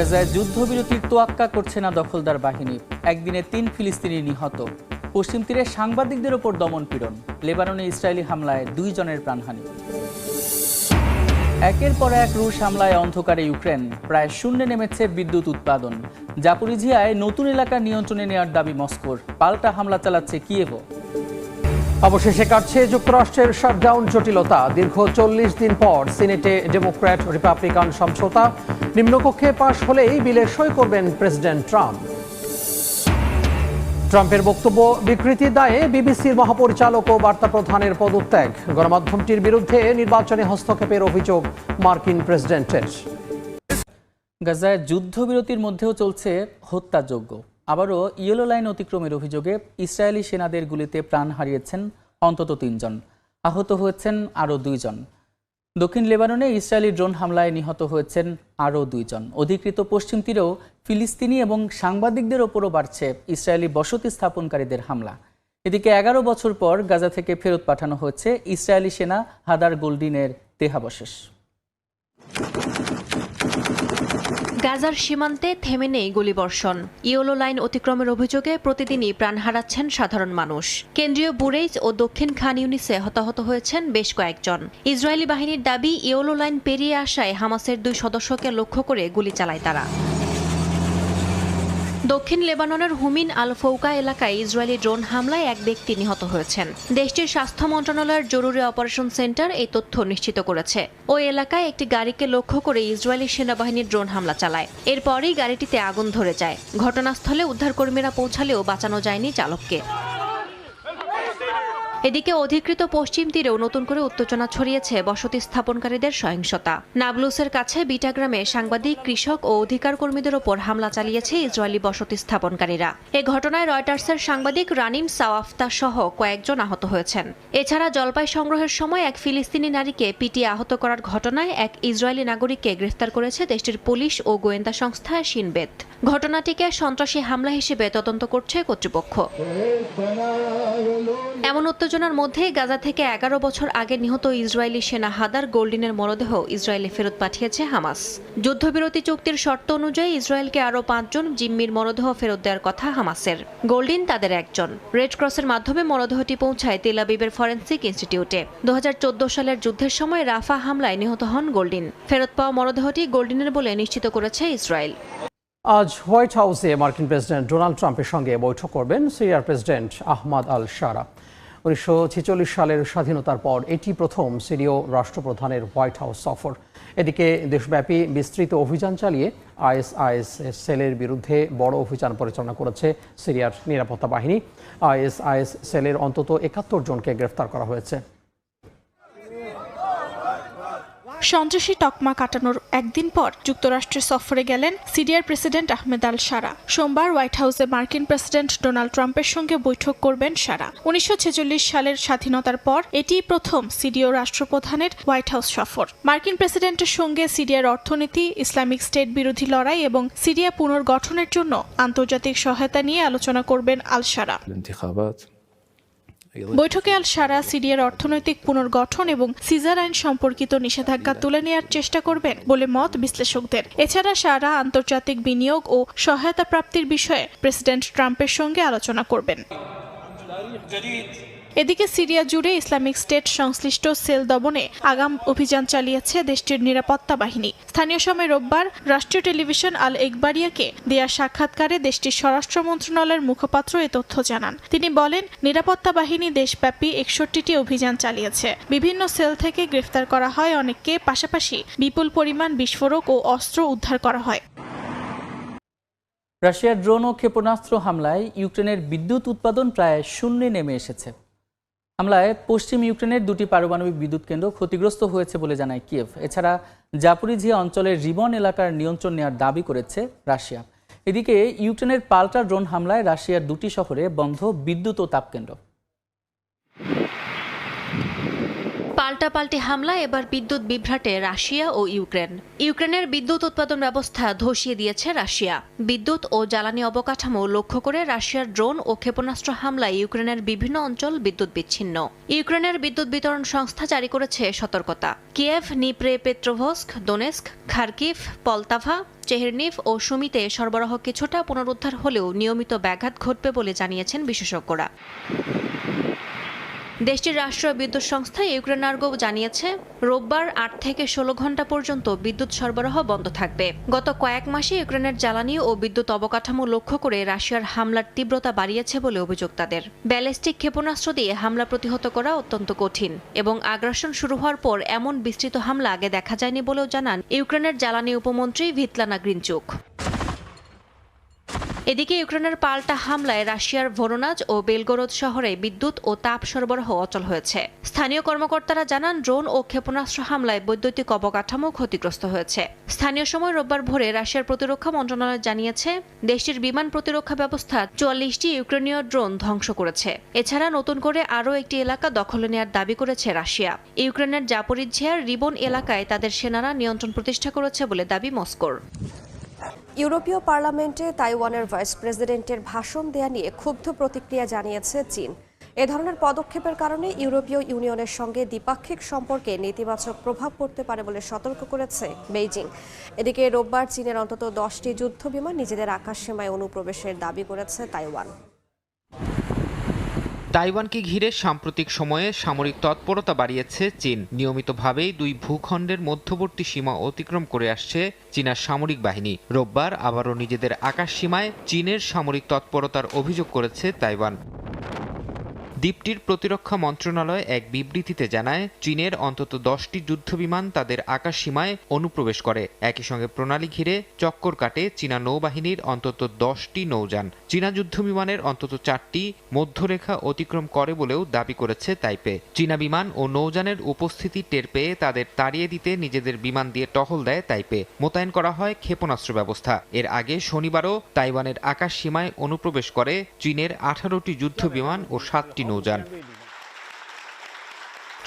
গাজায় যুদ্ধবিরতির তোয়াক্কা করছে না দখলদার বাহিনী। একদিনে তিন ফিলিস্তিনি নিহত। পশ্চিম তীরে সাংবাদিকদের ওপর দমন পীড়ন। লেবাননে ইসরায়েলি হামলায় দুই জনের প্রাণহানি। একের পর এক রুশ হামলায় অন্ধকারে ইউক্রেন। প্রায় শূন্যে নেমেছে বিদ্যুৎ উৎপাদন। জাপুরিঝিয়ায় নতুন এলাকা নিয়ন্ত্রণে নেওয়ার দাবি মস্কোর। পাল্টা হামলা চালাচ্ছে কিয়েভো অবশেষে কাটছে যুক্তরাষ্ট্রের শাটডাউন জটিলতা। দীর্ঘ চল্লিশ দিন পর সিনেটে ডেমোক্র্যাট রিপাবলিকান সমঝোতা। নিম্নকক্ষে পাশ হলেই বিলে সই করবেন প্রেসিডেন্ট ট্রাম্প। ট্রাম্পের বক্তব্য বিকৃতির দায়ে বিবিসির মহাপরিচালক ও বার্তা প্রধানের পদত্যাগ। গণমাধ্যমটির বিরুদ্ধে নির্বাচনে হস্তক্ষেপের অভিযোগ মার্কিন প্রেসিডেন্টের। গাজায় যুদ্ধবিরতির মধ্যেও চলছে হত্যাযজ্ঞ। আবারও ইয়েলো লাইন অতিক্রমের অভিযোগে ইসরায়েলি সেনাদের গুলিতে প্রাণ হারিয়েছেন অন্তত তিনজন। আহত হয়েছেন আরও দুইজন। দক্ষিণ লেবাননে ইসরায়েলি ড্রোন হামলায় নিহত হয়েছেন আরও দুইজন। অধিকৃত পশ্চিম তীরেও ফিলিস্তিনি এবং সাংবাদিকদের ওপরও বাড়ছে ইসরায়েলি বসতি স্থাপনকারীদের হামলা। এদিকে এগারো বছর পর গাজা থেকে ফেরত পাঠানো হয়েছে ইসরায়েলি সেনা হাদার গোল্ডিনের দেহাবশেষ। গাজার সীমান্তে থেমে নেই গুলিবর্ষণ। ইয়োলো লাইন অতিক্রমের অভিযোগে প্রতিদিনই প্রাণ হারাচ্ছেন সাধারণ মানুষ। কেন্দ্রীয় বুরেইজ ও দক্ষিণ খান ইউনিসে হতাহত হয়েছেন বেশ কয়েকজন। ইসরায়েলি বাহিনীর দাবি, ইয়োলো লাইন পেরিয়ে আসায় হামাসের দুই সদস্যকে লক্ষ্য করে গুলি চালায় তারা। দক্ষিণ লেবাননের হুমিন আল ফৌকা এলাকায় ইসরায়েলি ড্রোন হামলায় এক ব্যক্তি নিহত হয়েছেন। দেশটির স্বাস্থ্য মন্ত্রণালয়ের জরুরি অপারেশন সেন্টার এই তথ্য নিশ্চিত করেছে। ওই এলাকায় একটি গাড়িকে লক্ষ্য করে ইসরায়েলি সেনাবাহিনীর ড্রোন হামলা চালায়। এরপরেই গাড়িটিতে আগুন ধরে যায়। ঘটনাস্থলে উদ্ধারকর্মীরা পৌঁছালেও বাঁচানো যায়নি চালককে। এদিকে অধিকৃত পশ্চিম তীরেও নতুন করে উত্তেজনা ছড়িয়েছে বসতি স্থাপনকারীদের সহিংসতা। নাবলুসের কাছে বিটাগ্রামে সাংবাদিক, কৃষক ও অধিকার কর্মীদের ওপর হামলা চালিয়েছে ইসরায়েলি বসতি স্থাপনকারীরা। এ ঘটনায় রয়টার্সের সাংবাদিক রানিম সাওয়াফতা সহ কয়েকজন আহত হয়েছেন। এছাড়া জলপাই সংগ্রহের সময় এক ফিলিস্তিনি নারীকে পিটিয়ে আহত করার ঘটনায় এক ইসরায়েলি নাগরিককে গ্রেফতার করেছে দেশটির পুলিশ ও গোয়েন্দা সংস্থা সিনবেত ঘটনাটিকে সন্ত্রাসী হামলা হিসেবে তদন্ত করছে কর্তৃপক্ষ। এমন উত্তেজনার মধ্যেই গাজা থেকে এগারো বছর আগে নিহত ইসরায়েলি সেনা হাদার গোল্ডিনের মরদেহ ইসরায়েলে ফেরত পাঠিয়েছে হামাস। যুদ্ধবিরতি চুক্তির শর্ত অনুযায়ী ইসরায়েলকে আরও পাঁচজন জিম্মির মরদেহ ফেরত দেওয়ার কথা হামাসের। গোল্ডিন তাদের একজন। রেড ক্রসের মাধ্যমে মরদেহটি পৌঁছায় তেলাবিবের ফরেন্সিক ইনস্টিটিউটে। দুহাজার চোদ্দ সালের যুদ্ধের সময় রাফা হামলায় নিহত হন গোল্ডিন। ফেরত পাওয়া মরদেহটি গোল্ডিনের বলে নিশ্চিত করেছে ইসরায়েল। আজ হোয়াইট হাউসে মার্কিন প্রেসিডেন্ট ডোনাল্ড ট্রাম্পের সঙ্গে বৈঠক করবেন সিরিয়ার প্রেসিডেন্ট আহমাদ আল শারা উনিশশো ছেচল্লিশ সালের স্বাধীনতার পর এটি প্রথম সিরীয় রাষ্ট্রপ্রধানের হোয়াইট হাউস সফর। এদিকে দেশব্যাপী বিস্তৃত অভিযান চালিয়ে আইএসআইএস সেলের বিরুদ্ধে বড় অভিযান পরিচালনা করেছে সিরিয়ার নিরাপত্তা বাহিনী। আইএসআইএস সেলের অন্তত একাত্তর জনকে গ্রেফতার করা হয়েছে। সন্ত্রাসী তকমা কাটানোর একদিন পর যুক্তরাষ্ট্রে সফরে গেলেন সিরিয়ার প্রেসিডেন্ট আহমেদ আল সারা। সোমবার হোয়াইট হাউসে মার্কিন প্রেসিডেন্ট ডোনাল্ড ট্রাম্পের সঙ্গে বৈঠক করবেন সারা। উনিশশো ছেচল্লিশ সালের স্বাধীনতার পর এটিই প্রথম সিরীয় রাষ্ট্রপ্রধানের হোয়াইট হাউস সফর। মার্কিন প্রেসিডেন্টের সঙ্গে সিরিয়ার অর্থনীতি, ইসলামিক স্টেট বিরোধী লড়াই এবং সিরিয়া পুনর্গঠনের জন্য আন্তর্জাতিক সহায়তা নিয়ে আলোচনা করবেন আল সারা। বৈঠকে আল সারা সিরিয়ার অর্থনৈতিক পুনর্গঠন এবং সিজার আইন সম্পর্কিত নিষেধাজ্ঞা তুলে নেওয়ার চেষ্টা করবেন বলে মত বিশ্লেষকদের। এছাড়া সারা আন্তর্জাতিক বিনিয়োগ ও সহায়তা প্রাপ্তির বিষয়ে প্রেসিডেন্ট ট্রাম্পের সঙ্গে আলোচনা করবেন। এদিকে সিরিয়া জুড়ে ইসলামিক স্টেট সংশ্লিষ্ট সেল দমনে আগাম অভিযান চালিয়েছে দেশটির নিরাপত্তা বাহিনী। স্থানীয় সময় রোববার রাষ্ট্রীয় টেলিভিশন আল একবারিয়াকে দেয়া সাক্ষাৎকারে দেশটির স্বরাষ্ট্র মন্ত্রণালয়ের মুখপাত্র এ তথ্য জানান। তিনি বলেন, নিরাপত্তা বাহিনী দেশব্যাপী একষট্টিটি অভিযান চালিয়েছে। বিভিন্ন সেল থেকে গ্রেফতার করা হয় অনেককে, পাশাপাশি বিপুল পরিমাণ বিস্ফোরক ও অস্ত্র উদ্ধার করা হয়। রাশিয়ার ড্রোন ও ক্ষেপণাস্ত্র হামলায় ইউক্রেনের বিদ্যুৎ উৎপাদন প্রায় শূন্যে নেমে এসেছে। হামলায় পশ্চিম ইউক্রেনের দুটি পারমাণবিক বিদ্যুৎ কেন্দ্র ক্ষতিগ্রস্ত হয়েছে বলে জানায় কিয়েভ। এছাড়া জাপুরিঝিয়া অঞ্চলের রিবন এলাকার নিয়ন্ত্রণ নেওয়ার দাবি করেছে রাশিয়া। এদিকে ইউক্রেনের পাল্টা ড্রোন হামলায় রাশিয়ার দুটি শহরে বন্ধ বিদ্যুৎ ও তাপকেন্দ্র। পাল্টাপাল্টি হামলা, এবার বিদ্যুৎ বিভ্রাটে রাশিয়া ও ইউক্রেন। ইউক্রেনের বিদ্যুৎ উৎপাদন ব্যবস্থা ধসিয়ে দিয়েছে রাশিয়া। বিদ্যুৎ ও জ্বালানি অবকাঠামো লক্ষ্য করে রাশিয়ার ড্রোন ও ক্ষেপণাস্ত্র হামলায় ইউক্রেনের বিভিন্ন অঞ্চল বিদ্যুৎ বিচ্ছিন্ন। ইউক্রেনের বিদ্যুৎ বিতরণ সংস্থা জারি করেছে সতর্কতা। Kyiv, Dnipropetrovsk Donetsk, Kharkiv, Poltava, Chernihiv ও সুমিতে সরবরাহ কিছুটা পুনরুদ্ধার হলেও নিয়মিত ব্যাঘাত ঘটবে বলে জানিয়েছেন বিশেষজ্ঞরা। দেশটির রাষ্ট্রীয় বিদ্যুৎ সংস্থা ইউক্রেন আর্গো জানিয়েছে, রোববার আট থেকে ষোলো ঘণ্টা পর্যন্ত বিদ্যুৎ সরবরাহ বন্ধ থাকবে। গত কয়েক মাসে ইউক্রেনের জ্বালানি ও বিদ্যুৎ অবকাঠামো লক্ষ্য করে রাশিয়ার হামলার তীব্রতা বাড়িয়েছে বলে অভিযোগ তাদের। ব্যালিস্টিক ক্ষেপণাস্ত্র দিয়ে হামলা প্রতিহত করা অত্যন্ত কঠিন এবং আগ্রাসন শুরু হওয়ার পর এমন বিস্তৃত হামলা আগে দেখা যায়নি বলেও জানান ইউক্রেনের জ্বালানি উপমন্ত্রী ভিতলানা গ্রিনচুক। এদিকে ইউক্রেনের পাল্টা হামলায় রাশিয়ার ভোরোনাজ ও বেলগোরদ শহরে বিদ্যুৎ ও তাপ সরবরাহ অচল হয়েছে। স্থানীয় কর্মকর্তারা জানান, ড্রোন ও ক্ষেপণাস্ত্র হামলায় বৈদ্যুতিক অবকাঠামো ক্ষতিগ্রস্ত হয়েছে। স্থানীয় সময় রোববার ভোরে রাশিয়ার প্রতিরক্ষা মন্ত্রণালয় জানিয়েছে, দেশটির বিমান প্রতিরক্ষা ব্যবস্থা চুয়াল্লিশটি ইউক্রেনীয় ড্রোন ধ্বংস করেছে। এছাড়া নতুন করে আরও একটি এলাকা দখলে নেওয়ার দাবি করেছে রাশিয়া। ইউক্রেনের জাপরিঝিয়ার রিবন এলাকায় তাদের সেনারা নিয়ন্ত্রণ প্রতিষ্ঠা করেছে বলে দাবি মস্কোর। ইউরোপীয় পার্লামেন্টে তাইওয়ানের ভাইস প্রেসিডেন্টের ভাষণ দেয়া নিয়ে ক্ষুব্ধ প্রতিক্রিয়া জানিয়েছে চীন। এ ধরনের পদক্ষেপের কারণে ইউরোপীয় ইউনিয়নের সঙ্গে দ্বিপাক্ষিক সম্পর্কে নেতিবাচক প্রভাব পড়তে পারে বলে সতর্ক করেছে বেইজিং। এদিকে রোববার চীনের অন্তত দশটি যুদ্ধ বিমান নিজেদের আকাশসীমায় অনুপ্রবেশের দাবি করেছে তাইওয়ান। তাইওয়ানকে ঘিরে সাম্প্রতিক সময়ে সামরিক তৎপরতা বাড়িয়েছে চীন। নিয়মিতভাবেই দুই ভূখণ্ডের মধ্যবর্তী সীমা অতিক্রম করে আসছে চীনার সামরিক বাহিনী। রোববার আবারও নিজেদের আকাশ সীমায় চীনের সামরিক তৎপরতার অভিযোগ করেছে তাইওয়ান। দ্বীপটির প্রতিরক্ষা মন্ত্রণালয় এক বিবৃতিতে জানায়, চীনের অন্তত দশটি যুদ্ধবিমান তাদের আকাশ সীমায় অনুপ্রবেশ করে। একই সঙ্গে প্রণালী ঘিরে চক্কর কাটে চীনা নৌবাহিনীর অন্তত দশটি নৌযান। চীনা যুদ্ধবিমানের অন্তত চারটি মধ্যরেখা অতিক্রম করে বলেও দাবি করেছে তাইপে। চীনা বিমান ও নৌযানের উপস্থিতি টের পেয়ে তাদের তাড়িয়ে দিতে নিজেদের বিমান দিয়ে টহল দেয় তাইপে। মোতায়েন করা হয় ক্ষেপণাস্ত্র ব্যবস্থা। এর আগে শনিবারও তাইওয়ানের আকাশ সীমায় অনুপ্রবেশ করে চীনের আঠারোটি যুদ্ধবিমান ও সাতটি নৌযান।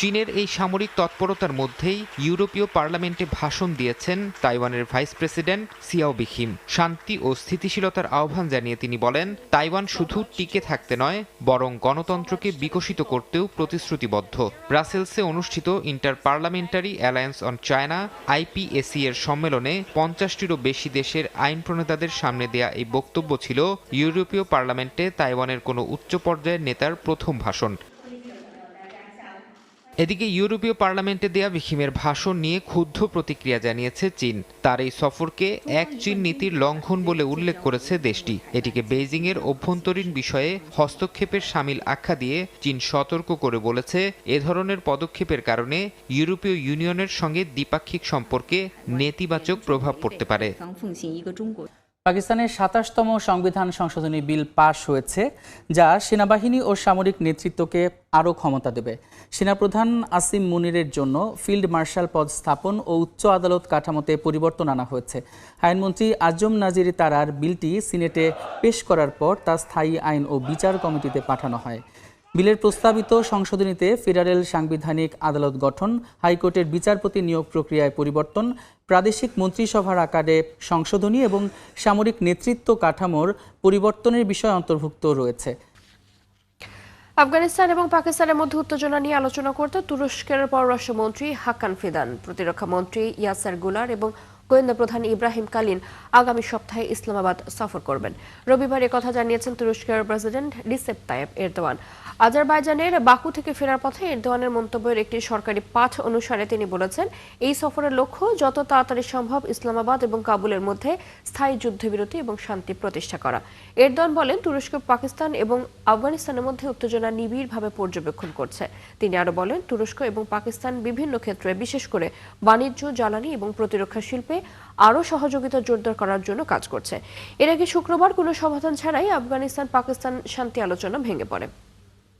চীনের এই সামরিক তৎপরতার মধ্যেই ইউরোপীয় পার্লামেন্টে ভাষণ দিয়েছেন তাইওয়ানের ভাইস প্রেসিডেন্ট সিয়াও বিখিম। শান্তি ও স্থিতিশীলতার আহ্বান জানিয়ে তিনি বলেন, তাইওয়ান শুধু টিকে থাকতে নয়, বরং গণতন্ত্রকে বিকশিত করতেও প্রতিশ্রুতিবদ্ধ। ব্রাসেলসে অনুষ্ঠিত inter parliamentary alliance on China IPAC এর সম্মেলনে পঞ্চাশটিরও বেশি দেশের আইন প্রণেতাদের সামনে দেয়া এই বক্তব্য ছিল ইউরোপীয় পার্লামেন্টে তাইওয়ানের কোনো উচ্চ পর্যায়ের নেতার প্রথম ভাষণ। এদিকে ইউরোপীয় পার্লামেন্টে দেয়া ভিখিমের ভাষণ নিয়ে ক্ষুব্ধ প্রতিক্রিয়া জানিয়েছে চীন। তার এই সফরকে এক চীন নীতির লঙ্ঘন বলে উল্লেখ করেছে দেশটি। এটিকে বেইজিংয়ের অভ্যন্তরীণ বিষয়ে হস্তক্ষেপের সামিল আখ্যা দিয়ে চীন সতর্ক করে বলেছে, এ ধরনের পদক্ষেপের কারণে ইউরোপীয় ইউনিয়নের সঙ্গে দ্বিপাক্ষিক সম্পর্কে নেতিবাচক প্রভাব পড়তে পারে। পাকিস্তানের সাতাশতম সংবিধান সংশোধনী বিল পাশ হয়েছে, যা সেনাবাহিনী ও সামরিক নেতৃত্বকে আরও ক্ষমতা দেবে। সেনাপ্রধান আসিম মুনিরের জন্য ফিল্ড মার্শাল পদ স্থাপন ও উচ্চ আদালত কাঠামোতে পরিবর্তন আনা হয়েছে। আইনমন্ত্রী আজম নাজির তারার বিলটি সিনেটে পেশ করার পর তা স্থায়ী আইন ও বিচার কমিটিতে পাঠানো হয়। বিলের প্রস্তাবিত সংশোধনীতে ফেডারেল সাংবিধানিক আদালত গঠন, হাইকোর্টের বিচারপতি নিয়োগ প্রক্রিয়ায় পরিবর্তন, প্রাদেশিক মন্ত্রিসভার আকারে সংশোধনী এবং সামরিক নেতৃত্ব কাঠামোর পরিবর্তনের বিষয় অন্তর্ভুক্ত রয়েছে। আফগানিস্তান এবং পাকিস্তানের মধ্যে উত্তেজনা নিয়ে আলোচনা করতে তুরস্কের পররাষ্ট্রমন্ত্রী হাকান ফিদান, প্রতিরক্ষা মন্ত্রী ইয়াসারগুলার এবং গোয়েন্দা প্রধান ইব্রাহিম কালিন আগামী সপ্তাহে ইসলামাবাদ সফর করবেন। রবিবার কথা জানিয়েছেন তুরস্কের প্রেসিডেন্ট রিসেপ তায়েব এরদোয়ান। আজারবাইজানের বাকু থেকে ফেরার পথে এরদোয়ানের মন্তব্যের একটি সরকারি পাঠ অনুসারে তিনি বলেছেন, এই সফরের লক্ষ্য যত তাড়াতাড়ি সম্ভব ইসলামাবাদ এবং কাবুলের মধ্যে স্থায়ী যুদ্ধবিরতি এবং শান্তি প্রতিষ্ঠা করা। এরদোয়ান বলেন, তুরস্ক, পাকিস্তান এবং আফগানিস্তানের মধ্যে উত্তেজনা নিবিড়ভাবে পর্যবেক্ষণ করছে। তিনি আরও বলেন, তুরস্ক এবং পাকিস্তান বিভিন্ন ক্ষেত্রে বিশেষ করে বাণিজ্য, জ্বালানি এবং প্রতিরক্ষা শিল্পে আরও সহযোগিতা জোরদার করার জন্য কাজ করছে। এর আগে শুক্রবার কোনো সমাধান ছাড়াই আফগানিস্তান পাকিস্তান শান্তি আলোচনা ভেঙে পড়ে।